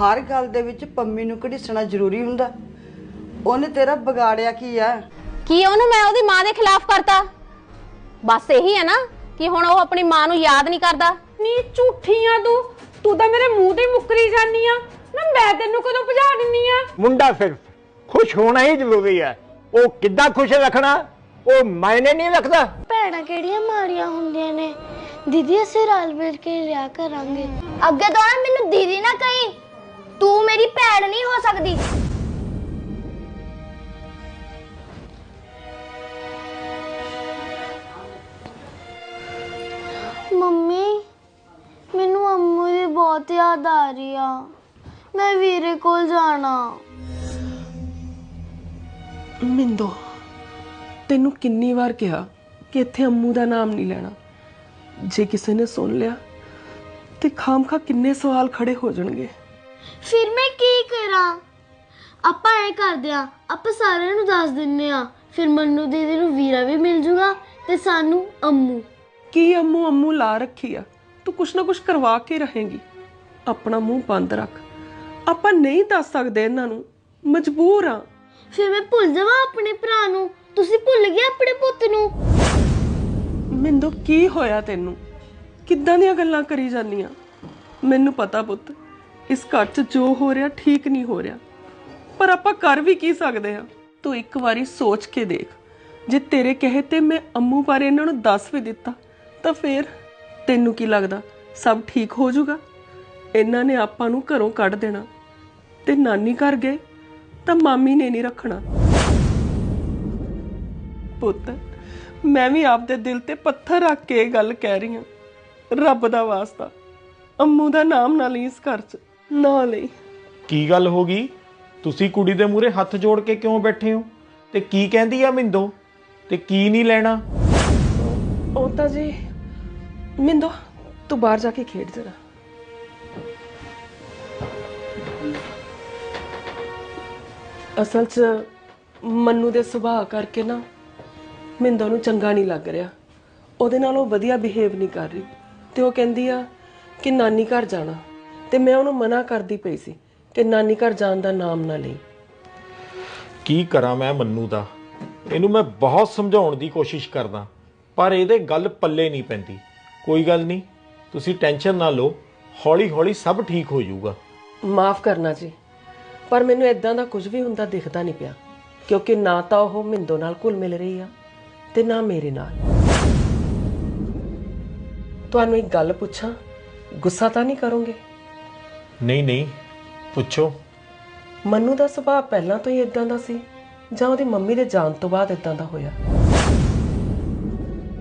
ਹਰ ਗੱਲ ਦੇ ਵਿੱਚ ਪੰਮੀ ਨੂੰ ਘੜੀਸਣਾ ਜ਼ਰੂਰੀ ਹੁੰਦਾ। ਉਹਨੇ ਤੇਰਾ ਵਿਗਾੜਿਆ ਕੀ ਆ? ਕੀ ਉਹਨੂੰ ਮੈਂ ਉਹਦੀ ਮਾਂ ਦੇ ਖਿਲਾਫ ਕਰਤਾ? ਬਸ ਇਹੀ ਹੈ ਨਾ ਕਿ ਹੁਣ ਉਹ ਆਪਣੀ ਮਾਂ ਨੂੰ ਯਾਦ ਨਹੀਂ ਕਰਦਾ। ਨੀ ਝੂਠੀ ਆ ਤੂੰ। ਤੂੰ ਤਾਂ ਮੇਰੇ ਮੂੰਹ ਤੇ ਹੀ ਮੁੱਕਰੀ ਜਾਨੀ ਆ। ਨਾ ਮੈਂ ਤੈਨੂੰ ਕਦੋਂ ਭਜਾ ਦਿੰਨੀ ਆ? ਮੁੰਡਾ ਸਿਰਫ ਖੁਸ਼ ਹੋਣਾ ਹੀ ਜ਼ਰੂਰੀ ਹੈ ਉਹ ਕਿੱਦਾਂ ਖੁਸ਼ ਰੱਖਣਾ? ਉਹ ਮਾਇਨੇ ਨਹੀਂ ਰੱਖਦਾ। ਭੈਣਾਂ ਕਿਹੜੀਆਂ ਮਾੜੀਆਂ ਹੁੰਦੀਆਂ ਨੇ? ਦੀਦੀ ਅਸੀਂ ਰਲ ਮਿਲ ਕੇ ਲਿਆ ਕਰਾਂਗੇ। ਅੱਗੇ ਤੋਂ ਨਾ ਮੈਨੂੰ ਦੀਦੀ ਨਾ ਕਹੀਂ। ਤੂੰ ਮੇਰੀ ਭੈਣ ਨਹੀਂ ਹੋ ਸਕਦੀ। ਮੰਮੀ ਮੈਨੂੰ ਅੰਮੂ ਦੀ ਬਹੁਤ ਯਾਦ ਆ ਰਹੀ ਆ। ਮੈਂ ਵੀਰੇ ਕੋਲ ਜਾਣਾ। ਮਿੰਦੋ ਤੈਨੂੰ ਕਿੰਨੀ ਵਾਰ ਕਿਹਾ ਕਿ ਇੱਥੇ ਅੰਮੂ ਦਾ ਨਾਮ ਨਹੀਂ ਲੈਣਾ। ਜੇ ਕਿਸੇ ਨੇ ਸੁਣ ਲਿਆ ਤੇ ਖਾਮਖਾ ਕਿੰਨੇ ਸਵਾਲ ਖੜੇ ਹੋ ਜਾਣਗੇ। ਫਿਰ ਮੈਂ ਕੀ ਕਰਾਂ? ਆਪਾਂ ਐ ਕਰਦੇ ਆ ਆਪਾਂ ਸਾਰਿਆਂ ਨੂੰ ਦੱਸ ਦਿੰਨੇ ਆ ਫਿਰ ਮੰਨੂ ਦੀਦੀ ਨੂੰ ਵੀਰਾ ਵੀ ਮਿਲ ਜੂਗਾ ਤੇ ਸਾਨੂੰ ਅੰਮੂ। ਕੀ ਅੰਮੂ ਅੰਮੂ ਲਾ ਰੱਖੀ ਆ? ਤੂੰ ਕੁਛ ਨਾ ਕੁਛ ਕਰਵਾ ਕੇ ਰਹੇਂਗੀ। ਆਪਣਾ ਮੂੰਹ ਬੰਦ ਰੱਖ। ਆਪਾਂ ਨਹੀਂ ਦੱਸ ਸਕਦੇ ਇਹਨਾਂ ਨੂੰ। ਮਜਬੂਰ ਆ। ਫਿਰ ਮੈਂ ਭੁੱਲ ਜਾਵਾਂ ਆਪਣੇ ਭਰਾ ਨੂੰ। ਤੁਸੀਂ ਭੁੱਲ ਗਏ ਆਪਣੇ ਪੁੱਤ ਨੂੰ। ਮਿੰਦੋ ਕੀ ਹੋਇਆ ਤੈਨੂੰ? ਕਿੱਦਾਂ ਦੀਆਂ ਗੱਲਾਂ ਕਰੀ ਜਾਂਦੀਆਂ ਮੈਨੂੰ ਪਤਾ ਪੁੱਤ। ਇਸ ਘਰ 'ਚ ਜੋ ਹੋ ਰਿਹਾ ਠੀਕ ਨਹੀਂ ਹੋ ਰਿਹਾ। ਪਰ ਆਪਾਂ ਕਰ ਵੀ ਕੀ ਸਕਦੇ ਹਾਂ? ਤੂੰ ਇੱਕ ਵਾਰੀ ਸੋਚ ਕੇ ਦੇਖ। ਜੇ ਤੇਰੇ ਕਹੇ ਤੇ ਮੈਂ ਅੰਮੂ ਬਾਰੇ ਇਹਨਾਂ ਨੂੰ ਦੱਸ ਵੀ ਦਿੱਤਾ, ਤਾਂ ਫੇਰ ਤੈਨੂੰ ਕੀ ਲੱਗਦਾ? ਸਭ ਠੀਕ ਹੋ ਜਾਊਗਾ? ਇਹਨਾਂ ਨੇ ਆਪਾਂ ਨੂੰ ਘਰੋਂ ਕੱਢ ਦੇਣਾ। ਤੇ ਨਾਨੀ ਘਰ ਗਏ, ਤਾਂ ਮਾਮੀ ਨੇ ਨਹੀਂ ਰੱਖਣਾ। ਪੁੱਤ, ਮੈਂ ਵੀ ਆਪਦੇ ਦਿਲ ਤੇ ਪੱਥਰ ਰੱਖ ਕੇ ਇਹ ਗੱਲ ਕਹਿ ਰਹੀ ਹਾਂ। ਰੱਬ ਦਾ ਵਾਸਤਾ। ਅੰਮੂ ਦਾ ਨਾਮ ਨਾ ਲਈ ਇਸ ਘਰ 'ਚ। ਨਾ ਲਈ। ਕੀ ਗੱਲ ਹੋ ਗਈ? ਤੁਸੀਂ ਕੁੜੀ ਦੇ ਮੂਹਰੇ ਹੱਥ ਜੋੜ ਕੇ ਕਿਉਂ ਬੈਠੇ ਹੋ? ਤੇ ਕੀ ਕਹਿੰਦੀ ਆ ਮਿੰਦੋ? ਤੇ ਕੀ ਨਹੀਂ ਲੈਣਾ? ਉਹ ਤਾਂ ਜੀ ਮਿੰਦੋ ਤੂੰ ਬਾਹਰ ਜਾ ਕੇ ਖੇਡ ਜਰਾ। ਅਸਲ 'ਚ ਮੰਨੂ ਦੇ ਸੁਭਾਅ ਕਰਕੇ ਨਾ ਮਿੰਦੋ ਨੂੰ ਚੰਗਾ ਨਹੀਂ ਲੱਗ ਰਿਹਾ। ਉਹਦੇ ਨਾਲ ਉਹ ਵਧੀਆ ਬਿਹੇਵ ਨਹੀਂ ਕਰ ਰਹੀ। ਤੇ ਉਹ ਕਹਿੰਦੀ ਆ ਕਿ ਨਾਨੀ ਘਰ ਜਾਣਾ। ਤੇ ਮੈਂ ਉਹਨੂੰ ਮਨਾ ਕਰਦੀ ਪਈ ਸੀ ਕਿ ਨਾਨੀ ਘਰ ਜਾਣ ਦਾ ਨਾਮ ਨਾ ਲਈ। ਕੀ ਕਰਾਂ ਮੈਂ ਮੰਨੂ ਦਾ? ਇਹਨੂੰ ਮੈਂ ਬਹੁਤ ਸਮਝਾਉਣ ਦੀ ਕੋਸ਼ਿਸ਼ ਕਰਦਾ ਪਰ ਇਹਦੇ ਗੱਲ ਪੱਲੇ ਨਹੀਂ ਪੈਂਦੀ। ਕੋਈ ਗੱਲ ਨਹੀਂ ਤੁਸੀਂ ਟੈਨਸ਼ਨ ਨਾ ਲਓ ਹੌਲੀ ਹੌਲੀ ਸਭ ਠੀਕ ਹੋ ਜਾਊਗਾ। ਮਾਫ ਕਰਨਾ ਜੀ ਪਰ ਮੈਨੂੰ ਇਦਾਂ ਦਾ ਕੁਝ ਵੀ ਹੁੰਦਾ ਦਿਖਦਾ ਨਹੀਂ ਪਿਆ ਕਿਉਂਕਿ ਨਾ ਤਾਂ ਉਹ ਮਿੰਦੋ ਨਾਲ ਘੁਲ ਮਿਲ ਰਹੀ ਆ ਤੇ ਨਾ ਮੇਰੇ ਨਾਲ। ਤੁਹਾਨੂੰ ਇੱਕ ਗੱਲ ਪੁੱਛਾਂ ਗੁੱਸਾ ਤਾਂ ਨਹੀਂ ਕਰੋਗੇ? ਨਹੀਂ ਨਹੀਂ ਪੁੱਛੋ। ਮੰਨੂ ਦਾ ਸੁਭਾਅ ਪਹਿਲਾਂ ਤੋਂ ਹੀ ਇਦਾਂ ਦਾ ਸੀ ਜਾਂ ਉਹਦੀ ਮੰਮੀ ਦੇ ਜਾਣ ਤੋਂ ਬਾਅਦ ਇਦਾਂ ਦਾ ਹੋਇਆ?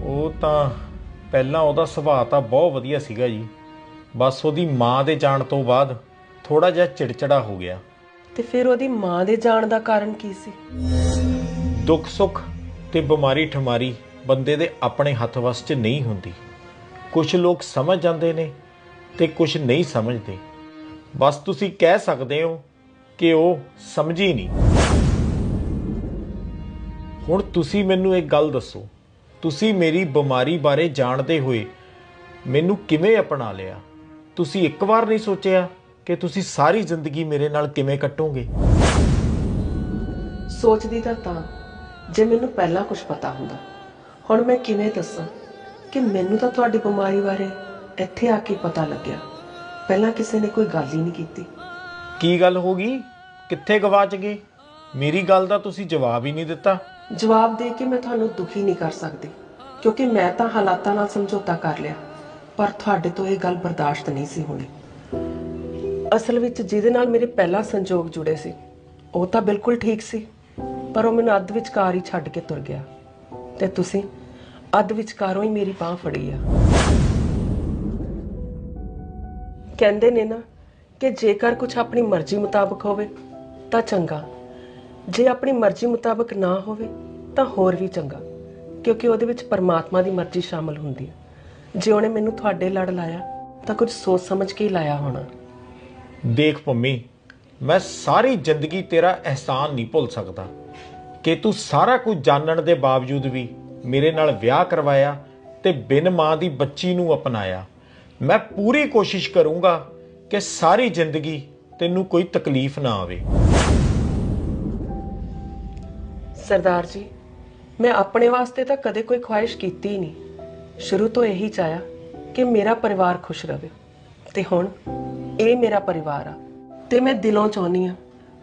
ਉਹ ਤਾਂ ਪਹਿਲਾਂ ਉਹਦਾ ਸੁਭਾਅ ਤਾਂ ਬਹੁਤ ਵਧੀਆ ਸੀਗਾ ਜੀ। ਬਸ ਉਹਦੀ ਮਾਂ ਦੇ ਜਾਣ ਤੋਂ ਬਾਅਦ ਥੋੜਾ ਜਿਹਾ ਚਿੜਚਿੜਾ ਹੋ ਗਿਆ। ਤੇ ਫਿਰ ਉਹਦੀ ਮਾਂ ਦੇ ਜਾਣ ਦਾ ਕਾਰਨ ਕੀ ਸੀ? ਦੁੱਖ ਸੁੱਖ ਤੇ ਬਿਮਾਰੀ ਠਮਾਰੀ ਬੰਦੇ ਦੇ ਆਪਣੇ ਹੱਥ ਵੱਸ 'ਚ ਨਹੀਂ ਹੁੰਦੀ। ਕੁਝ ਲੋਕ ਸਮਝ ਜਾਂਦੇ ਨੇ ਤੇ ਕੁਝ ਨਹੀਂ ਸਮਝਦੇ। ਬਸ ਤੁਸੀਂ ਕਹਿ ਸਕਦੇ ਹੋ ਕਿ ਉਹ ਸਮਝੀ ਨਹੀਂ। ਹੁਣ ਤੁਸੀਂ ਮੈਨੂੰ ਇੱਕ ਗੱਲ ਦੱਸੋ। ਤੁਸੀਂ ਮੇਰੀ ਬਿਮਾਰੀ ਬਾਰੇ ਜਾਣਦੇ ਹੋਏ ਮੈਨੂੰ ਕਿਵੇਂ ਅਪਣਾ ਲਿਆ? ਤੁਸੀਂ ਇੱਕ ਵਾਰ ਨਹੀਂ ਸੋਚਿਆ ਕਿ ਤੁਸੀਂ ਸਾਰੀ ਜ਼ਿੰਦਗੀ ਮੇਰੇ ਨਾਲ ਕਿਵੇਂ ਕੱਟੋਗੇ? ਸੋਚਦੀ ਤਾਂ ਤਾਂ, ਜੇ ਮੈਨੂੰ ਪਹਿਲਾਂ ਕੁਝ ਪਤਾ ਹੁੰਦਾ। ਹੁਣ ਮੈਂ ਕਿਵੇਂ ਦੱਸਾਂ ਕਿ ਮੈਨੂੰ ਤਾਂ ਤੁਹਾਡੀ ਬਿਮਾਰੀ ਬਾਰੇ ਇੱਥੇ ਆ ਕੇ ਪਤਾ ਲੱਗਿਆ। ਪਹਿਲਾਂ ਕਿਸੇ ਨੇ ਕੋਈ ਗੱਲ ਹੀ ਨਹੀਂ ਕੀਤੀ। ਕੀ ਗੱਲ ਹੋ ਗਈ? ਕਿੱਥੇ ਗਵਾਚ ਗਏ? ਮੇਰੀ ਗੱਲ ਦਾ ਤੁਸੀਂ ਜਵਾਬ ਹੀ ਨਹੀਂ ਦਿੱਤਾ। ਜਵਾਬ ਦੇ ਕੇ ਮੈਂ ਤੁਹਾਨੂੰ ਦੁਖੀ ਨਹੀਂ ਕਰ ਸਕਦੀ ਕਿਉਂਕਿ ਮੈਂ ਤਾਂ ਹਾਲਾਤਾਂ ਨਾਲ ਸਮਝੌਤਾ ਕਰ ਲਿਆ ਪਰ ਤੁਹਾਡੇ ਤੋਂ ਇਹ ਗੱਲ ਬਰਦਾਸ਼ਤ ਨਹੀਂ ਸੀ ਹੋਣੀ। ਅਸਲ ਵਿੱਚ ਜਿਹਦੇ ਨਾਲ ਮੇਰੇ ਪਹਿਲਾ ਸੰਜੋਗ ਜੁੜੇ ਸੀ ਉਹ ਤਾਂ ਬਿਲਕੁਲ ਠੀਕ ਸੀ ਪਰ ਉਹ ਮੈਨੂੰ ਅੱਧ ਵਿਚਕਾਰ ਹੀ ਛੱਡ ਕੇ ਤੁਰ ਗਿਆ। ਤੇ ਤੁਸੀਂ ਅੱਧ ਵਿਚਕਾਰੋਂ ਹੀ ਮੇਰੀ ਬਾਹ ਫੜੀ ਆ। ਕਹਿੰਦੇ ਨੇ ਨਾ ਕਿ ਜੇਕਰ ਕੁਝ ਆਪਣੀ ਮਰਜ਼ੀ ਮੁਤਾਬਕ ਹੋਵੇ ਤਾਂ ਚੰਗਾ। ਜੇ ਆਪਣੀ ਮਰਜ਼ੀ ਮੁਤਾਬਕ ਨਾ ਹੋਵੇ ਤਾਂ ਹੋਰ ਵੀ ਚੰਗਾ, ਕਿਉਂਕਿ ਉਹਦੇ ਵਿੱਚ ਪਰਮਾਤਮਾ ਦੀ ਮਰਜ਼ੀ ਸ਼ਾਮਲ ਹੁੰਦੀ ਹੈ। ਜੇ ਉਹਨੇ ਮੈਨੂੰ ਤੁਹਾਡੇ ਲੜ ਲਾਇਆ, ਤਾਂ ਕੁਝ ਸੋਚ ਸਮਝ ਕੇ ਹੀ ਲਾਇਆ ਹੋਣਾ। ਦੇਖ ਪੰਮੀ, ਮੈਂ ਸਾਰੀ ਜ਼ਿੰਦਗੀ ਤੇਰਾ ਅਹਿਸਾਨ ਨਹੀਂ ਭੁੱਲ ਸਕਦਾ। ਕਿ ਤੂੰ ਸਾਰਾ ਕੁਝ ਜਾਣਨ ਦੇ ਬਾਵਜੂਦ ਵੀ ਮੇਰੇ ਨਾਲ ਵਿਆਹ ਕਰਵਾਇਆ ਤੇ ਬਿਨ ਮਾਂ ਦੀ ਬੱਚੀ ਨੂੰ ਅਪਣਾਇਆ। ਮੈਂ ਪੂਰੀ ਕੋਸ਼ਿਸ਼ ਕਰੂੰਗਾ ਕਿ ਸਾਰੀ ਜ਼ਿੰਦਗੀ ਤੈਨੂੰ ਕੋਈ ਤਕਲੀਫ ਨਾ ਆਵੇ। ਸਰਦਾਰ ਜੀ ਮੈਂ ਆਪਣੇ ਵਾਸਤੇ ਤਾਂ ਕਦੇ ਕੋਈ ਖੁਆਇਸ਼ ਕੀਤੀ ਨਹੀਂ। ਸ਼ੁਰੂ ਤੋਂ ਇਹੀ ਚਾਹਿਆ ਕਿ ਮੇਰਾ ਪਰਿਵਾਰ ਖੁਸ਼ ਰਵੇ। ਤੇ ਹੁਣ ਇਹ ਮੇਰਾ ਪਰਿਵਾਰ ਆ ਤੇ ਮੈਂ ਦਿਲੋਂ ਚਾਹੁੰਦੀ ਆ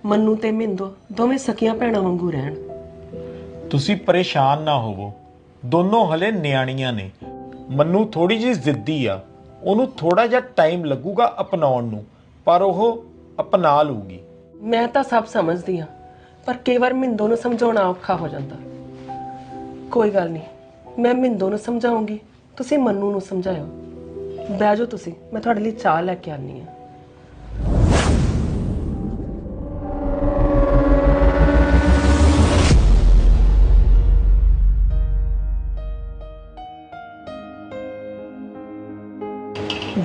ਮੰਨੂ ਤੇ ਮਿੰਦੋ ਦੋਵੇਂ ਸਕੀਆਂ ਭੈਣਾਂ ਵਾਂਗੂ ਰਹਿਣ। ਤੁਸੀਂ ਪਰੇਸ਼ਾਨ ਨਾ ਹੋਵੋ। ਦੋਨੋਂ ਹਲੇ ਨਿਆਣੀਆਂ ਨੇ। ਮੰਨੂ ਥੋੜੀ ਜਿਹੀ ਜ਼ਿੱਦੀ ਆ। ਉਹਨੂੰ ਥੋੜਾ ਜਿਹਾ ਟਾਈਮ ਲੱਗੂਗਾ ਅਪਣਾਉਣ ਨੂੰ, ਪਰ ਉਹ ਅਪਣਾ ਲੂਗੀ ਮੈਂ ਤਾਂ ਸਭ ਸਮਝਦੀ ਹਾਂ, ਪਰ ਕਈ ਵਾਰ ਮਿੰਦੋ ਨੂੰ ਸਮਝਾਉਣਾ ਔਖਾ ਹੋ ਜਾਂਦਾ। ਕੋਈ ਗੱਲ ਨਹੀਂ, ਮੈਂ ਮਿੰਦੋ ਨੂੰ ਸਮਝਾਉਂਗੀ, ਤੁਸੀਂ ਮੰਨੂ ਨੂੰ ਸਮਝਾਇਓ। ਬਹਿ ਜਾਓ ਤੁਸੀਂ, ਮੈਂ ਤੁਹਾਡੇ ਲਈ ਚਾਹ ਲੈ ਕੇ ਆਨੀ ਆ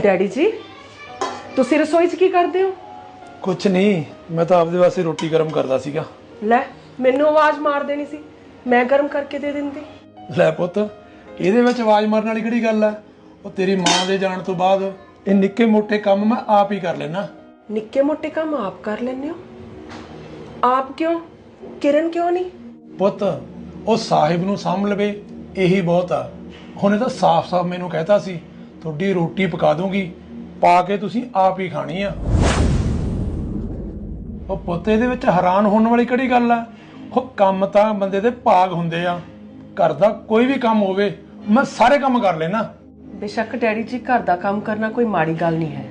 ਡੈਡੀ ਜੀ ਤੁਸੀਂ ਰਸੋਈ 'ਚ ਕੀ ਕਰਦੇ ਹੋ? ਕੁਛ ਨਹੀਂ ਮੈਂ ਤਾਂ ਆਪਦੇ ਵਾਸਤੇ ਰੋਟੀ ਗਰਮ ਕਰਦਾ ਸੀਗਾ। ਲੈ ਮੈਨੂੰ ਆਵਾਜ਼ ਮਾਰ ਦੇਣੀ ਸੀ। ਮੈਂ ਗਰਮ ਕਰਕੇ ਦੇ ਦਿੰਦੀ। ਲੈ ਪੁੱਤ ਇਹਦੇ ਵਿੱਚ ਆਵਾਜ਼ ਮਾਰਨ ਵਾਲੀ ਕਿਹੜੀ ਗੱਲ ਆ? ਉਹ ਤੇਰੀ ਮਾਂ ਦੇ ਜਾਣ ਤੋਂ ਬਾਅਦ ਇਹ ਨਿੱਕੇ ਮੋਟੇ ਕੰਮ ਮੈਂ ਆਪ ਹੀ ਕਰ ਲੈਣਾ ਨਿੱਕੇ ਮੋਟੇ ਕੰਮ ਆਪ ਕਰ ਲੈਂਦੇ ਹੋ? ਆਪ ਕਿਉਂ? ਕਿਰਨ ਕਿਉਂ ਨਹੀਂ? ਪੁੱਤ ਉਹ ਸਾਹਿਬ ਨੂੰ ਸਾਂਭ ਲਵੇ ਇਹੀ ਬਹੁਤ ਆ। ਉਹਨੇ ਤਾਂ ਸਾਫ਼-ਸਾਫ਼ ਮੈਨੂੰ ਕਹਿਤਾ ਸੀ ਤੁਹਾਡੀ ਰੋਟੀ ਪਕਾ ਦੂੰਗੀ ਪਾ ਕੇ ਤੁਸੀਂ ਆਪ ਹੀ ਖਾਣੀ ਆ। ਉਹ ਪੁੱਤ ਇਹਦੇ ਵਿੱਚ ਹੈਰਾਨ ਹੋਣ ਵਾਲੀ ਕਿਹੜੀ ਗੱਲ ਆ? ਉਹ ਕੰਮ ਤਾਂ ਬੰਦੇ ਦੇ ਭਾਗ ਹੁੰਦੇ ਆ। ਘਰ ਦਾ ਕੋਈ ਵੀ ਕੰਮ ਹੋਵੇ, ਮੈਂ ਸਾਰੇ ਕੰਮ ਕਰ ਲੈਣਾ। ਬੇਸ਼ੱਕ ਡੈਡੀ ਜੀ, ਘਰ ਦਾ ਕੰਮ ਕਰਨਾ ਕੋਈ ਮਾੜੀ ਗੱਲ ਨਹੀਂ ਹੈ।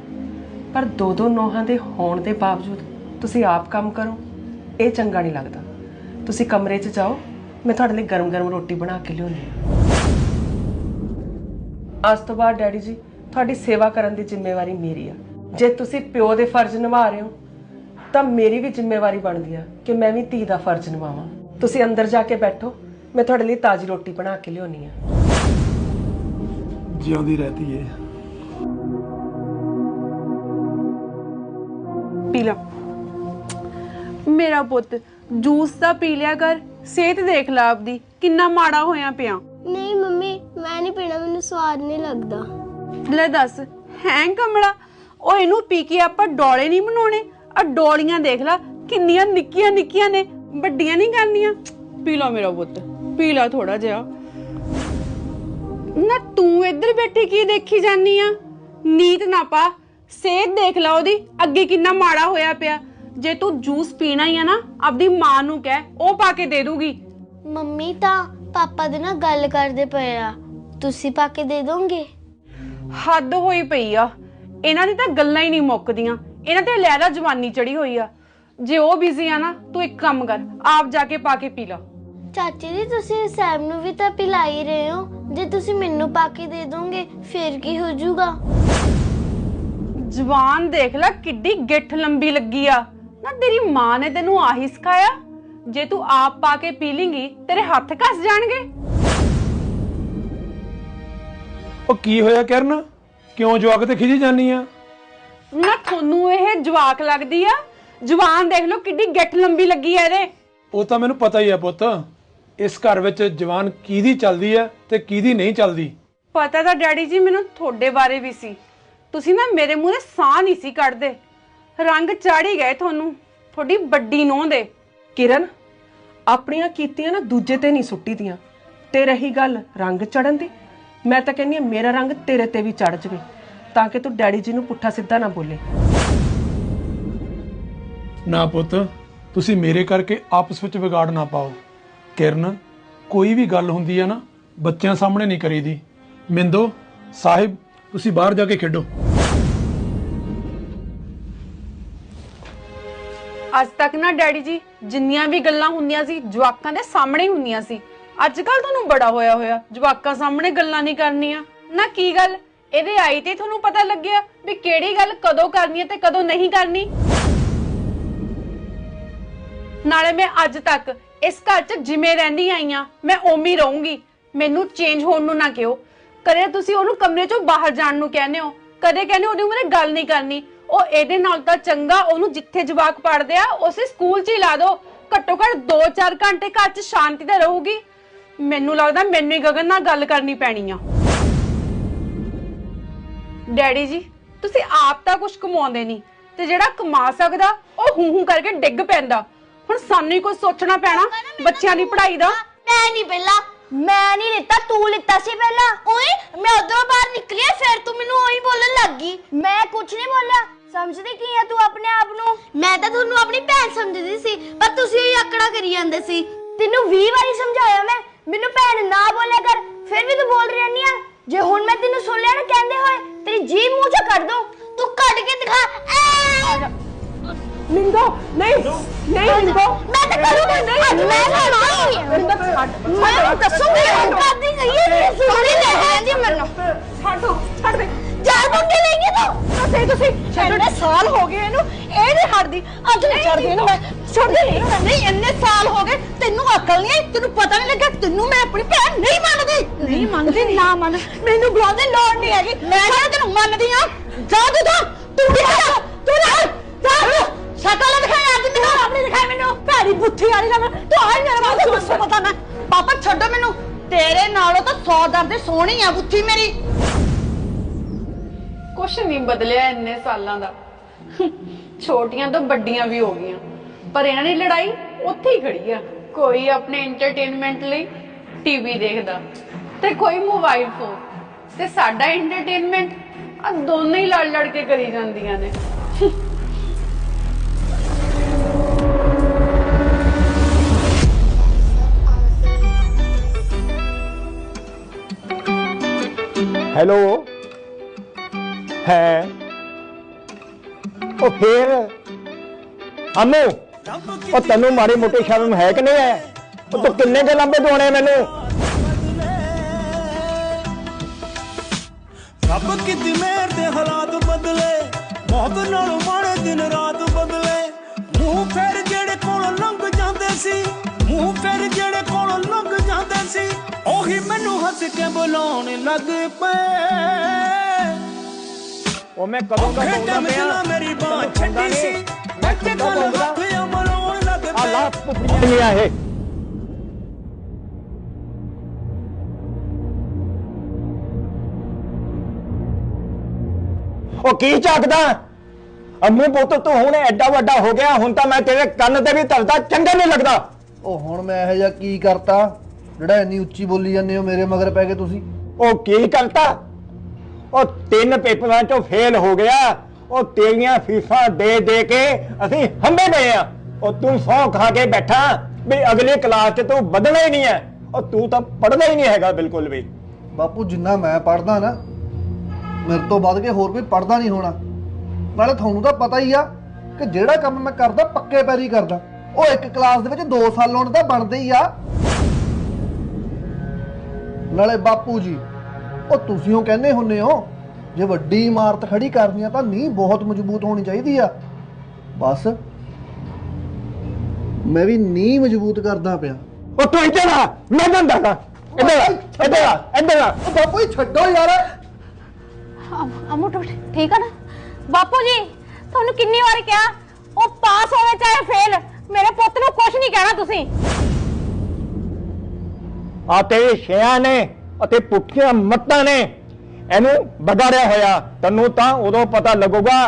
ਪਰ ਦੋ ਦੋ ਨੋਹਾਂ ਦੇ ਹੋਣ ਦੇ ਬਾਵਜੂਦ ਤੁਸੀਂ ਆਪ ਕੰਮ ਕਰੋ, ਇਹ ਚੰਗਾ ਨਹੀਂ ਲੱਗਦਾ। ਤੁਸੀਂ ਕਮਰੇ 'ਚ ਜਾਓ, ਮੈਂ ਤੁਹਾਡੇ ਲਈ ਗਰਮ-ਗਰਮ ਰੋਟੀ ਬਣਾ ਕੇ ਲਿਆਉਂਦੀ ਹਾਂ। ਅੱਜ ਤੋਂ ਬਾਅਦ ਡੈਡੀ ਜੀ ਤੁਹਾਡੀ ਸੇਵਾ ਕਰਨ ਦੀ ਜ਼ਿੰਮੇਵਾਰੀ ਮੇਰੀ ਆ। ਜੇ ਤੁਸੀਂ ਪਿਓ ਦੇ ਫਰਜ਼ ਨਿਭਾ ਰਹੇ ਹੋ ਤਾਂ ਮੇਰੀ ਵੀ ਜ਼ਿੰਮੇਵਾਰੀ ਬਣਦੀ ਆ ਕਿ ਮੈਂ ਵੀ ਧੀ ਦਾ ਫਰਜ਼ ਨਿਭਾਵਾਂ। ਤੁਸੀਂ ਅੰਦਰ ਜਾ ਕੇ ਬੈਠੋ ਮੈਂ ਤੁਹਾਡੇ ਲਈ ਤਾਜ਼ੀ ਰੋਟੀ ਬਣਾ ਕੇ ਲਿਆਉਣੀ ਆ। ਜਿਉਂਦੀ ਰਹਤੀ ਏ। ਪੀ ਮੇਰਾ ਪੁੱਤ ਜੂਸ ਤਾਂ ਪੀ ਲਿਆ ਕਰ ਸਿਹਤ ਦੇਖ ਲਾ ਆਪਦੀ ਕਿੰਨਾ ਮਾੜਾ ਹੋਇਆ ਪਿਆ। ਨਹੀਂ ਮੰਮੀ ਮੈਂ ਨਹੀਂ ਪੀਣਾ ਮੈਨੂੰ ਸਵਾਦ ਨਹੀਂ ਲੱਗਦਾ। ਲੈ ਦੱਸ ਹੈਂ ਕਮਲਾ? ਉਹ ਇਹਨੂੰ ਪੀ ਕੇ ਆਪਾਂ ਡੋਲੇ ਨਹੀਂ ਬਣਾਉਣੇ? ਆ ਡੋਲੀਆਂ ਦੇਖ ਲਾ ਕਿੰਨੀਆਂ ਨਿੱਕੀਆਂ ਨਿੱਕੀਆਂ ਨੇ ਵੱਡੀਆਂ ਨਹੀਂ ਕਰਨੀਆਂ? ਪੀ ਲਾ ਮੇਰਾ ਪੁੱਤ ਪੀ ਲਾ ਥੋੜਾ ਜਿਹਾ। ਨਾ ਤੂੰ ਇੱਧਰ ਬੈਠੀ ਕੀ ਦੇਖੀ ਜਾਨੀ ਆ? ਨੀਤ ਨਾ ਪਾ ਸਿਹਤ ਦੇਖ ਲਾ ਉਹਦੀ ਅੱਗੇ ਕਿੰਨਾ ਮਾੜਾ ਹੋਇਆ ਪਿਆ। ਜੇ ਤੂੰ ਜੂਸ ਪੀਣਾ ਹੀ ਆ ਨਾ ਆਪਦੀ ਮਾਂ ਨੂੰ ਕਹਿ ਉਹ ਪਾ ਕੇ ਦੇ ਦੂਗੀ। ਮੰਮੀ ਤਾਂ ਪਾਪਾ ਦੇ ਨਾਲ ਗੱਲ ਕਰਦੇ ਪਏ ਆ। ਤੁਸੀਂ ਪਾ ਕੇ ਦੇ ਦੋਗੇ? ਹੱਦ ਹੋਈ ਪਈ ਆ। ਇਹਨਾਂ ਦੀ ਤਾਂ ਗੱਲਾਂ ਹੀ ਨਹੀਂ ਮੁੱਕਦੀਆਂ। ਇਹਨਾਂ ਤੇ ਲੈਦਾ ਜਵਾਨੀ ਚੜੀ ਹੋਈ ਆ। ਜੇ ਉਹ ਬਿਜ਼ੀ ਆ ਨਾ ਤੂੰ ਇੱਕ ਕੰਮ ਕਰ ਆਪ ਜਾ ਕੇ ਪਾ ਕੇ ਪੀ ਲਾ। ਚਾਚੀ ਜੀ ਤੁਸੀਂ ਸੈਮ ਨੂੰ ਵੀ ਤਾਂ ਪਿਲਾ ਹੀ ਰਹੇ ਹੋ। ਜੇ ਤੁਸੀਂ ਮੈਨੂੰ ਪਾ ਕੇ ਦੇ ਦੋਗੇ ਫਿਰ ਕੀ ਹੋ ਜਾਊਗਾ? ਜਵਾਨ ਦੇਖ ਲੈ ਕਿੱਡੀ ਗਿੱਠ ਲੰਬੀ ਲੱਗੀ ਆ। ਨਾ ਤੇਰੀ ਮਾਂ ਨੇ ਤੈਨੂੰ ਆਹੀ ਸਿਖਾਇਆ। ਜੇ ਤੂੰ ਆਪ ਪਾ ਕੇ ਪੀ ਲੇਂਗੀ ਤੇਰੇ ਹੱਥ ਘਸ ਜਾਣਗੇ। ਉਹ ਕੀ ਹੋਇਆ ਕਿਰਨ? ਕਿਉਂ ਜਵਾਕ ਤੇ ਖਿਜੀ ਜਾਨੀ ਆ? ਨਾ ਤੁਹਾਨੂੰ ਇਹ ਜਵਾਕ ਲੱਗਦੀ ਆ? ਜਵਾਨ ਦੇਖ ਲਓ ਕਿੱਡੀ ਗਿੱਠ ਲੰਬੀ ਲੱਗੀ ਆ ਇਹਦੇ। ਉਹ ਤਾਂ ਮੈਨੂੰ ਪਤਾ ਹੀ ਆ ਪੁੱਤ। ਇਸ ਘਰ ਵਿੱਚ ਜਵਾਨ ਕਿਹਦੀ ਚੱਲਦੀ ਆ ਤੇ ਕਿਹਦੀ ਨਹੀਂ ਚੱਲਦੀ? ਪਤਾ ਤਾਂ ਡੈਡੀ ਜੀ ਮੈਨੂੰ ਤੁਹਾਡੇ ਬਾਰੇ ਵੀ ਸੀ। ਤੁਸੀਂ ਨਾ ਮੇਰੇ ਮੂੰਹ ਦੇ ਸਾਹ ਨਹੀਂ ਸੀ ਕੱਢਦੇ। ਰੰਗ ਚਾੜੀ ਗਏ ਤੁਹਾਨੂੰ। ਤੁਹਾਡੀ ਵੱਡੀ ਨੋਹ ਦੇ। ਕਿਰਨ ਆਪਣੀਆਂ ਕੀਤੀਆਂ ਨਾ ਦੂਜੇ ਤੇ ਨਹੀਂ ਸੁੱਟੀ ਦੀਆਂ। ਤੇ ਰਹੀ ਗੱਲ ਰੰਗ ਚੜਨ ਦੀ? ਮੈਂ ਤਾਂ ਕਹਿੰਨੀ ਆ ਮੇਰਾ ਰੰਗ ਤੇਰੇ ਤੇ ਵੀ ਚੜ ਜਵੇ ਤਾਂ ਕਿ ਤੂੰ ਡੈਡੀ ਜੀ ਨੂੰ ਪੁੱਠਾ ਸਿੱਧਾ ਨਾ ਬੋਲੇ। ਨਾ ਪੁੱਤ ਤੁਸੀਂ ਮੇਰੇ ਕਰਕੇ ਆਪਸ ਵਿੱਚ ਵਿਗਾੜ ਨਾ ਪਾਓ। ਕਿਰਨ ਕੋਈ ਵੀ ਗੱਲ ਹੁੰਦੀ ਆ ਨਾ ਬੱਚਿਆਂ ਸਾਹਮਣੇ ਨਹੀਂ ਕਰੀਦੀ। ਮਿੰਦੋ ਸਾਹਿਬ ਤੁਸੀਂ ਬਾਹਰ ਜਾ ਕੇ ਖੇਡੋ। ਅੱਜ ਤੱਕ ਨਾ ਡੈਡੀ ਜੀ ਜਿੰਨੀਆਂ ਵੀ ਗੱਲਾਂ ਹੁੰਦੀਆਂ ਸੀ ਜਵਾਕਾਂ ਦੇ ਸਾਹਮਣੇ ਹੀ ਹੁੰਦੀਆਂ ਸੀ। ਅੱਜ ਕੱਲ ਤੁਹਾਨੂੰ ਬੜਾ ਹੋਇਆ ਹੋਇਆ। ਜਵਾਕਾਂ ਸਾਹਮਣੇ ਗੱਲਾਂ ਨਹੀਂ ਕਰਨੀਆਂ। ਨਾ ਕੀ ਗੱਲ? ਇਹਦੇ ਆਈ ਤੇ ਤੁਹਾਨੂੰ ਪਤਾ ਲੱਗਿਆ ਵੀ ਕਿਹੜੀ ਗੱਲ ਕਦੋਂ ਕਰਨੀ ਹੈ ਤੇ ਕਦੋਂ ਨਹੀਂ ਕਰਨੀ? ਨਾਲੇ ਮੈਂ ਅੱਜ ਤੱਕ ਇਸ ਘਰ 'ਚ ਜਿਵੇਂ ਰਹਿੰਦੀ ਆਈ ਆ, ਮੈਂ ਓਮੀ ਰਹੂੰਗੀ। ਮੈਨੂੰ ਚੇਂਜ ਹੋਣ ਨੂੰ ਨਾ ਕਿਹੋ। ਕਦੇ ਤੁਸੀਂ ਉਹਨੂੰ ਕਮਰੇ 'ਚੋਂ ਬਾਹਰ ਜਾਣ ਨੂੰ ਕਹਿੰਦੇ ਹੋ, ਕਦੇ ਕਹਿੰਦੇ ਉਹਦੀ ਉਮਰੇ ਗੱਲ ਨਹੀਂ ਕਰਨੀ। ਉਹ ਇਹਦੇ ਨਾਲ ਤਾਂ ਚੰਗਾ, ਉਹਨੂੰ ਜਿੱਥੇ ਜਵਾਕ ਪੜਦੇ ਆ, ਉਸੇ ਸਕੂਲ 'ਚ ਹੀ ਲਾ ਦਿਓ। ਘੱਟੋ ਘੱਟ 2-4 ਘੰਟੇ ਘਰ 'ਚ ਸ਼ਾਂਤੀ ਤਾਂ ਰਹੂਗੀ। ਮੈਨੂੰ ਲੱਗਦਾ ਮੈਨੂੰ ਹੀ ਗਗਨ ਨਾਲ ਗੱਲ ਕਰਨੀ ਪੈਣੀ ਆ। ਡੈਡੀ ਜੀ ਤੁਸੀਂ ਆਪ ਤਾਂ ਕੁਝ ਕਮਾਉਂਦੇ ਨਹੀਂ ਤੇ ਜਿਹੜਾ ਕਮਾ ਸਕਦਾ ਉਹ ਹੂੰ ਹੂੰ ਕਰਕੇ ਡਿੱਗ ਪੈਂਦਾ। ਹੁਣ ਸਾਨੂੰ ਹੀ ਕੁਝ ਸੋਚਣਾ ਪੈਣਾ ਬੱਚਿਆਂ ਦੀ ਪੜ੍ਹਾਈ ਦਾ। ਮੈਂ ਨਹੀਂ ਪਹਿਲਾਂ। ਮੈਂ ਨਹੀਂ ਲਿੱਤਾ ਤੂੰ ਲਿੱਤਾ ਸੀ ਪਹਿਲਾਂ। ਓਏ ਮੈਂ ਉਧਰੋਂ ਬਾਹਰ ਨਿਕਲੀ ਆ, ਫਿਰ ਤੂੰ ਮੈਨੂੰ ਉਹੀ ਬੋਲਣ ਲੱਗ ਗਈ। ਮੈਂ ਕੁਝ ਨਹੀਂ ਬੋਲਿਆ। ਸਮਝਦੀ ਕੀ ਆ ਤੂੰ ਆਪਣੇ ਆਪ ਨੂੰ? ਮੈਂ ਤਾਂ ਤੁਹਾਨੂੰ ਆਪਣੀ ਭੈਣ ਸਮਝਦੀ ਸੀ ਪਰ ਤੁਸੀਂ ਹੀ ਆਕੜਾ ਕਰੀ ਜਾਂਦੇ ਸੀ। ਤੈਨੂੰ 20 ਵਾਰੀ ਸਮਝਾਇਆ ਮੈਂ। ਮੈਨੂੰ ਭੈਣ ਨਾ ਬੋਲਿਆ ਕਰ ਫਿਰ ਵੀ ਤੂੰ ਬੋਲ ਰਹੀ ਰਹਿੰਦੀ ਆ? ਜੇ ਹੁਣ ਮੈਂ ਤੈਨੂੰ ਸੁਣ ਲਿਆ ਨਾ ਕਹਿੰਦੇ ਹੋਏ ਤੇਰੀ ਜੀਭ ਮੂੰਹ ਚੋਂ ਕੱਢ ਦੂੰ। ਤੂੰ ਕੱਢ ਕੇ ਦਿਖਾ। ਐ! ਮਿੰਦੋ ਨਹੀਂ ਨਹੀਂ ਮਿੰਦੋ। ਮੈਂ ਤਾਂ ਕਰੂੰਗਾ। ਨਹੀਂ ਮੈਂ ਤਾਂ ਮਾਰੂੰਗੀ ਮੈਂ ਦੱਸੂਗੀ ਹੁਣ ਕਰਦੀ ਗਈ ਹੈ ਮੇਰੀ ਸੁਣੀ ਲੈ ਜਾਂਦੀ ਮੈਨੂੰ। ਛੱਡ ਛੱਡ ਦੇ। ਚਾਰ ਮੁੰਡੇ ਲੈ ਕੇ ਤੂੰ। ਤੁਸੀਂ ਤੁਸੀਂ ਇੰਨੇ ਸਾਲ ਹੋ ਗਏ ਇਹਨੂੰ। ਇਹ ਨਹੀਂ ਹਟਦੀ। ਅੱਜ ਨਹੀਂ ਛੱਡਦੀ ਇਹਨੂੰ ਮੈਂ। ਛੱਡਦੀ ਨਹੀਂ। ਨਹੀਂ ਇੰਨੇ ਆਪਣੀ ਭੈਣ ਨਹੀਂ ਮੰਨਦੀ। ਨਹੀਂ ਮੰਨਦੀ ਨਾ। ਮੰਨ। ਮੈਨੂੰ ਬੁਲਾਉਣ ਦੀ ਲੋੜ ਨਹੀਂ ਹੈਗੀ। ਮੈਂ ਕਿਹੜਾ ਤੈਨੂੰ ਮੰਨਦੀ ਆ। ਜਾ ਤੂੰ ਤਾਂ। ਤੂੰ ਵੀ ਜਾ ਤੂੰ ਨਾ ਜਾ। ਸ਼ਕਲ ਦਿਖਾਈ ਅੱਜ ਮੈਨੂੰ ਆਪਣੀ ਦਿਖਾਈ ਮੈਨੂੰ। ਭੈੜੀ ਬੁੱਥੀ ਵਾਲੀ ਨਾ ਤੂੰ ਆਈ ਮੇਰੇ ਵਾਸਤੇ ਦੱਸੋ ਪਤਾ ਨਾ। ਪਾਪਾ ਛੱਡੋ ਮੈਨੂੰ। ਤੇਰੇ ਨਾਲੋਂ ਤਾਂ 100 ਦਰਦੇ ਸੋਹਣੀ ਆ ਬੁੱਥੀ ਮੇਰੀ। ਕੁਛ ਨਹੀਂ ਬਦਲਿਆ ਇੰਨੇ ਸਾਲਾਂ ਦਾ। ਛੋਟੀਆਂ ਤੋਂ ਵੱਡੀਆਂ ਵੀ ਹੋ ਗਈਆਂ। ਪਰ ਇਹਨਾਂ ਦੀ ਲੜਾਈ ਉੱਥੇ ਹੀ ਖੜੀ ਆ। ਕੋਈ ਆਪਣੇ ਐਂਟਰਟੇਨਮੈਂਟ ਲਈ ਟੀਵੀ ਦੇਖਦਾ ਤੇ ਕੋਈ ਮੋਬਾਈਲ ਫੋਨ। ਤੇ ਸਾਡਾ ਐਂਟਰਟੇਨਮੈਂਟ ਆ ਦੋਨੋਂ ਹੀ ਲੜ ਲੜ ਕੇ ਕਰੀ ਜਾਂਦੀਆਂ ਨੇ। ਹੈਲੋ। ਹੈ। ਉਹ ਫੇਰ। ਅਮੋ, ਉਹ ਤੈਨੂੰ ਮਾੜੀ ਮੋਟੇ ਸ਼ਰਮ ਹੈ ਕਿ ਨਹੀਂ ਹੈ? ਉਹ ਤੂੰ ਕਿੰਨੇ ਕੁ ਲੰਬੇ ਦਵਾਉਣੇ ਮੈਨੂੰ? ਰੱਬ ਕਿਤੇ ਮਿਹਰ ਦੇ ਹਾਲਾਤ ਬਦਲੇ ਮੌਤ ਨਾਲ ਮਾੜੇ ਦਿਨ ਰਾਤ ਬਦਲੇ। ਮੂੰਹ ਫੇਰ ਜਿਹੜੇ ਕੋਲ ਲੰਘ ਜਾਂਦੇ ਸੀ ਮੂੰਹ ਫੇਰ ਜਿਹੜੇ ਕੋਲ ਲੰਘ ਜਾਂਦੇ ਸੀ ਉਹੀ ਮੈਨੂੰ ਹੱਸ ਕੇ ਬੁਲਾਉਣ ਲੱਗ ਪਏ। ਉਹ ਮੈਂ ਕਦੋਂ ਦਾ ਖੇਡਾਂ ਬੋਲਦਾ ਵਿੱਚ ਪਿਆ? ਮੇਰੀ ਬਾਹ ਛੱਡੀ ਸੀ ਮੈਂ ਤੇ ਕੋਲ ਹੱਥ ਅਮਲਾਉਣ ਲੱਗ ਪਏ। ਲਾ ਪੁੱਪੜੀਆਂ ਨਹੀਂ ਆ ਉਹ ਕੀ ਝਾਕਦਾ ਅੰਮੂ ਪੁੱਤ ਤੂੰ ਹੁਣ ਐਡਾ ਵੱਡਾ ਹੋ ਗਿਆ ਹੁਣ ਤਾਂ ਮੈਂ ਤੇਰੇ ਕੰਨ ਤੇ ਵੀ ਧਰਦਾ ਚੰਗਾ ਨਹੀਂ ਲੱਗਦਾ। ਉਹ ਹੁਣ ਮੈਂ ਇਹੋ ਜਿਹਾ ਕੀ ਕਰਤਾ? ਜਿਹੜਾ ਇੰਨੀ ਉੱਚੀ ਬੋਲੀ ਜਾਂਦੇ ਹੋ ਮੇਰੇ ਮਗਰ ਪੈ ਕੇ ਤੁਸੀਂ। ਉਹ ਕੀ ਕਰਤਾ? ਉਹ ਤਿੰਨ ਪੇਪਰਾਂ ਚੋਂ ਫੇਲ ਹੋ ਗਿਆ। ਉਹ ਤੇਰੀਆਂ ਫੀਸਾਂ ਦੇ ਦੇ ਕੇ ਅਸੀਂ ਹੰਬੇ ਪਏ ਆ। ਉਹ ਤੂੰ ਸੌ ਖਾ ਕੇ ਬੈਠਾ ਵੀ ਅਗਲੀ ਕਲਾਸ 'ਚ ਤੂੰ ਵਧਣਾ ਹੀ ਨਹੀਂ ਹੈ। ਉਹ ਤੂੰ ਤਾਂ ਪੜ੍ਹਦਾ ਹੀ ਨਹੀਂ ਹੈਗਾ ਬਿਲਕੁਲ ਵੀ। ਬਾਪੂ ਜਿੰਨਾ ਮੈਂ ਪੜਦਾ ਨਾ ਮੇਰੇ ਤੋਂ ਵੱਧ ਕੇ ਹੋਰ ਕੋਈ ਪੜਦਾ ਨਹੀਂ ਹੋਣਾ। ਨਾਲੇ ਤੁਹਾਨੂੰ ਤਾਂ ਪਤਾ ਹੀ ਆ ਕਿ ਜਿਹੜਾ ਕੰਮ ਮੈਂ ਕਰਦਾ ਪੱਕੇ ਪੈਰੀ ਕਰਦਾ। ਉਹ ਇੱਕ ਕਲਾਸ ਦੇ ਵਿੱਚ 2 ਸਾਲ ਲਾਉਣ ਦਾ ਬਣਦੇ ਹੀ ਆ। ਨਾਲੇ ਬਾਪੂ ਜੀ ਉਹ ਤੁਸੀਂ ਉਹ ਕਹਿੰਦੇ ਹੁੰਨੇ ਹੋ ਜੇ ਵੱਡੀ ਇਮਾਰਤ ਖੜੀ ਕਰਨੀ ਆ ਤਾਂ ਨੀਂਹ ਬਹੁਤ ਮਜ਼ਬੂਤ ਹੋਣੀ ਚਾਹੀਦੀ ਆ। ਬਸ ਮੈਂ ਵੀ ਨੀਂਹ ਮਜ਼ਬੂਤ ਕਰਦਾ ਪਿਆ। ਉਹ ਤੂੰ ਇੱਥੇ ਆ ਮੈਂ ਦੰਦਾ ਇੱਧਰ ਆ ਇੱਧਰ ਆ ਇੱਧਰ ਆ। ਬਾਪੂ ਜੀ ਛੱਡੋ ਯਾਰ। ਅਮੂ ਟੁੱਟ ਠੀਕ ਆ ਨਾ? ਬਾਪੂ ਜੀ ਤੁਹਾਨੂੰ ਕਿੰਨੀ ਵਾਰ ਕਿਹਾ ਉਹ ਪਾਸ ਹੋਵੇ ਚਾਹੇ ਫੇਲ ਮੇਰੇ ਪੁੱਤ ਨੂੰ ਕੁਝ ਨਹੀਂ ਕਹਿਣਾ ਤੁਸੀਂ। ਆ ਤੇਰੇ ਛਿਆਂ ਨੇ ਅਤੇ ਪੁੱਠੀਆਂ ਮੱਤਾਂ ਨੇ। ਇਹਨੂੰ ਵਿਗਾੜਿਆ ਹੋਇਆ ਤੈਨੂੰ ਤਾਂ ਉਦੋਂ ਪਤਾ ਲੱਗੂਗਾ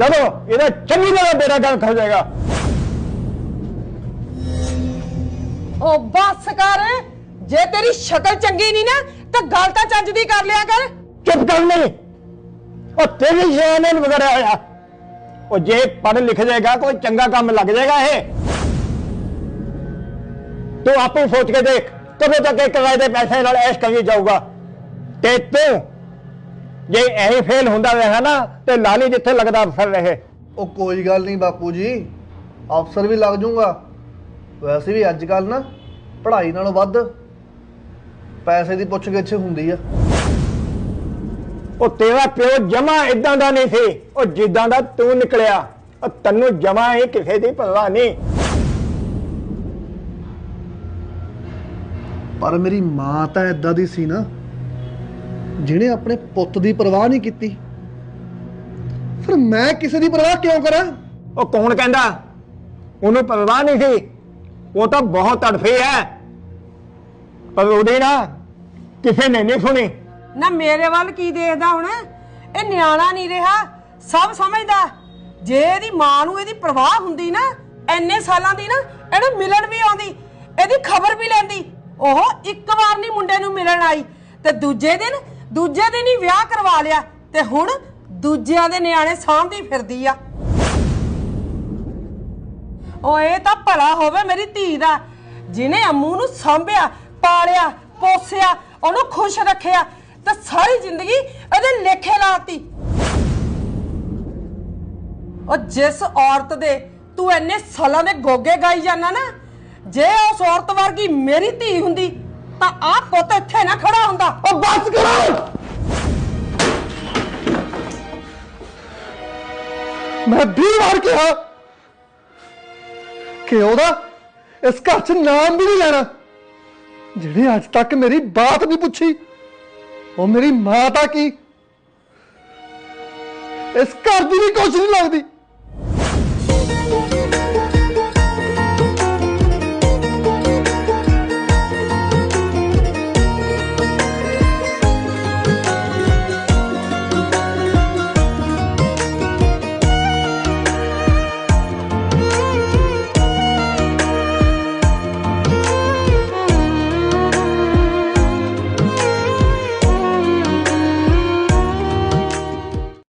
ਜਦੋਂ ਇਹਦਾ ਚੰਗੀ ਤਰ੍ਹਾਂ ਤੇਰਾ ਗੱਲ ਖੋ ਜਾਏਗਾ। ਉਹ ਬੱਸ ਕਰ ਜੇ ਤੇਰੀ ਸ਼ਕਲ ਚੰਗੀ ਨਹੀਂ ਨਾ ਤਾਂ ਗੱਲ ਤਾਂ ਚੱਜ ਦੀ ਕਰ ਲਿਆ ਕਰ। ਚੁੱਪ ਕਰ ਨਹੀਂ ਉਹ ਤੇਰੀ ਛਿਆਂ ਨੇ ਵਿਗਾੜਿਆ ਹੋਇਆ ਉਹ ਜੇ ਪੜ੍ਹ ਲਿਖ ਜਾਏਗਾ, ਕੋਈ ਚੰਗਾ ਕੰਮ ਲੱਗ ਜਾਏਗਾ ਇਹ। ਤੂੰ ਆਪੇ ਸੋਚ ਕੇ ਦੇਖ, ਕਦੋਂ ਤੱਕ ਇਹ ਕਿਰਾਏ ਦੇ ਪੈਸੇ ਨਾਲ ਐਸ਼ ਕਰੀ ਜਾਊਗਾ। ਤੇ ਤੂੰ, ਜੇ ਐਂ ਫੇਲ ਹੁੰਦਾ ਰਿਹਾ ਨਾ, ਤੇ ਲਾਲੀ ਜਿੱਥੇ ਲੱਗਦਾ ਅਫਸਰ ਰਹੇ। ਉਹ ਕੋਈ ਗੱਲ ਨਹੀਂ ਬਾਪੂ ਜੀ, ਅਫਸਰ ਵੀ ਲੱਗ ਜਾਊਗਾ। ਵੈਸੇ ਵੀ ਅੱਜ ਕੱਲ ਨਾ ਪੜ੍ਹਾਈ ਨਾਲੋਂ ਵੱਧ ਪੈਸੇ ਦੀ ਪੁੱਛ ਗਿੱਛ ਹੁੰਦੀ ਆ। ਉਹ ਤੇਰਾ ਪਿਓ ਜਮਾ ਇਦਾਂ ਦਾ ਨਹੀਂ ਸੀ। ਉਹ ਜਿੱਦਾਂ ਦਾ ਤੂੰ ਨਿਕਲਿਆ ਉਹ ਤੈਨੂੰ ਜਮਾ ਹੀ ਕਿਸੇ ਦੀ ਪਰਵਾਹ ਨਹੀਂ। ਪਰ ਮੇਰੀ ਮਾਂ ਤਾਂ ਇਦਾਂ ਦੀ ਸੀ ਨਾ ਜਿਹਨੇ ਆਪਣੇ ਪੁੱਤ ਦੀ ਪਰਵਾਹ ਨਹੀਂ ਕੀਤੀ। ਫਿਰ ਮੈਂ ਕਿਸੇ ਦੀ ਪਰਵਾਹ ਕਿਉਂ ਕਰਾਂ? ਉਹ ਕੌਣ ਕਹਿੰਦਾ? ਉਹਨੂੰ ਪਰਵਾਹ ਨਹੀਂ ਸੀ। ਉਹ ਤਾਂ ਬਹੁਤ ਤੜਫੀ ਹੈ। ਪਰ ਉਹਦੀ ਨਾ ਕਿਸੇ ਨੇ ਨਹੀਂ ਸੁਣੀ। ਨਾ ਮੇਰੇ ਵੱਲ ਕੀ ਦੇਖਦਾ ਹੁਣ? ਇਹ ਨਿਆਣਾ ਨਹੀਂ ਰਿਹਾ, ਸਭ ਸਮਝਦਾ। ਜੇ ਇਹਦੀ ਮਾਂ ਨੂੰ ਇਹਦੀ ਪਰਵਾਹ ਹੁੰਦੀ ਨਾ ਐਨੇ ਸਾਲਾਂ ਦੀ ਨਾ, ਇਹਨੂੰ ਮਿਲਣ ਵੀ ਆਉਂਦੀ, ਇਹਦੀ ਖਬਰ ਵੀ ਲੈਂਦੀ। ਉਹ ਇੱਕ ਵਾਰ ਨਹੀਂ ਮੁੰਡੇ ਨੂੰ ਮਿਲਣ ਆਈ, ਤੇ ਦੂਜੇ ਦਿਨ ਦੂਜੇ ਦਿਨ ਹੀ ਵਿਆਹ ਕਰਵਾ ਲਿਆ, ਤੇ ਹੁਣ ਦੂਜਿਆਂ ਦੇ ਨਿਆਣੇ ਸਾਂਭਦੀ ਫਿਰਦੀ ਆ। ਓਏ ਤਾਂ ਭਲਾ ਹੋਵੇ ਮੇਰੀ ਧੀ ਦਾ, ਜਿਨੇ ਅੰਮੂ ਨੂੰ ਸਾਂਭਿਆ, ਪਾਲਿਆ, ਪੋਸਿਆ, ਉਹਨੂੰ ਖੁਸ਼ ਰੱਖਿਆ ਤੇ ਸਾਰੀ ਜ਼ਿੰਦਗੀ ਇਹਦੇ ਲੇਖੇ ਲਾਤੀ। ਉਹ ਜਿਸ ਔਰਤ ਦੇ ਤੂੰ ਇੰਨੇ ਸਾਲਾਂ ਦੇ ਗੋਗੇ ਗਾਈ ਜਾਣਾ ਨਾ, ਜੇ ਉਸ ਔਰਤ ਵਰਗੀ ਮੇਰੀ ਧੀ ਹੁੰਦੀ, ਤਾਂ ਆਹ ਪੁੱਤ ਇੱਥੇ ਨਾ ਖੜਾ ਹੁੰਦਾ। ਉਹ ਬਸ ਕਰੋ। ਮੈਂ 20 ਵਾਰ ਕਿਹਾ ਕਿ ਉਹਦਾ ਇਸ ਘਰ 'ਚ ਨਾਮ ਵੀ ਨਹੀਂ ਲੈਣਾ, ਜਿਹੜੇ ਅੱਜ ਤੱਕ ਮੇਰੀ ਬਾਤ ਨਹੀਂ ਪੁੱਛੀ। ਉਹ ਮੇਰੀ ਮਾਂ ਤਾਂ ਕੀ? ਇਸ ਘਰ ਦੀ ਵੀ ਕੁਛ ਨਹੀਂ ਲੱਗਦੀ।